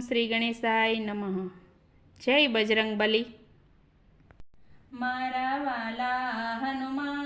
શ્રી ગણેશાય નમઃ. જય બજરંગ બલી મારા વાલા હનુમાન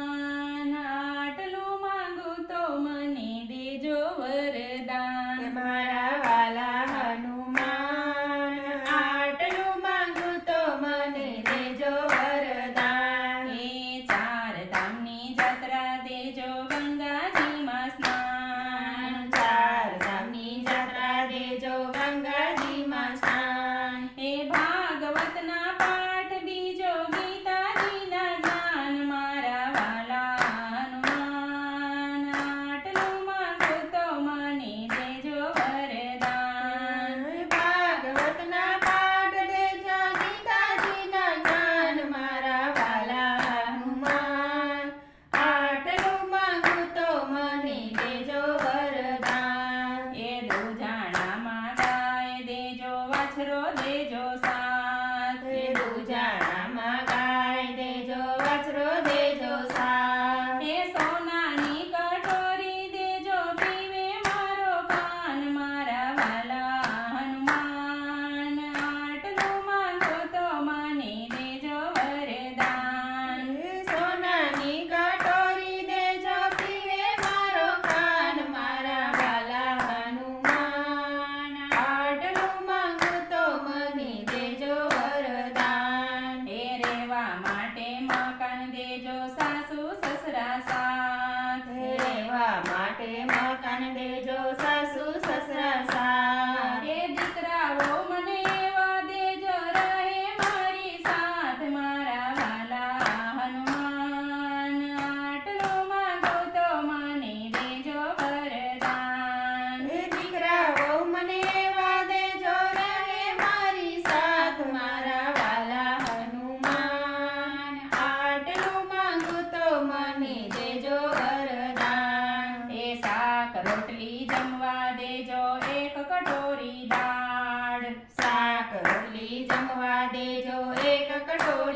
કટોરી દાળ શાક રોટલી જમવા દેજો એક કટોરી.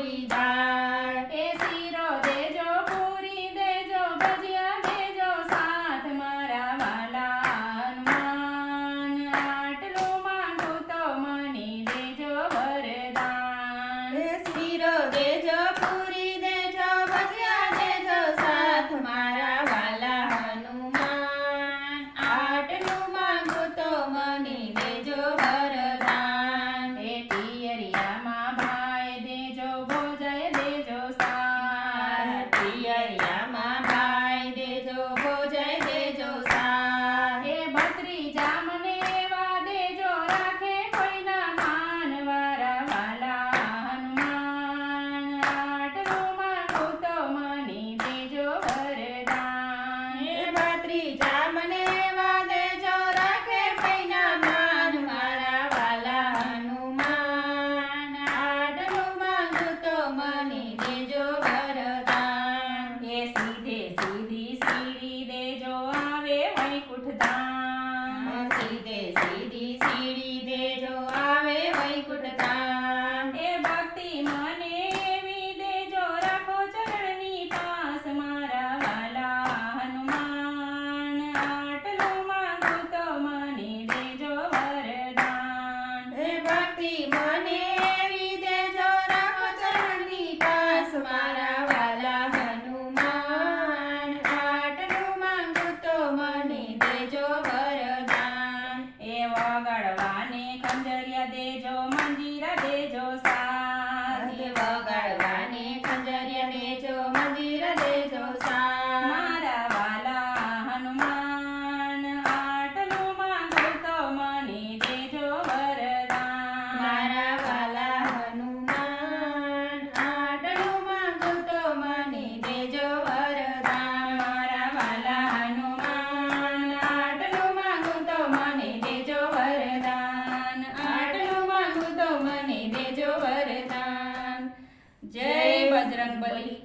कुठदान सीधे सीधी सीढ़ी Bali.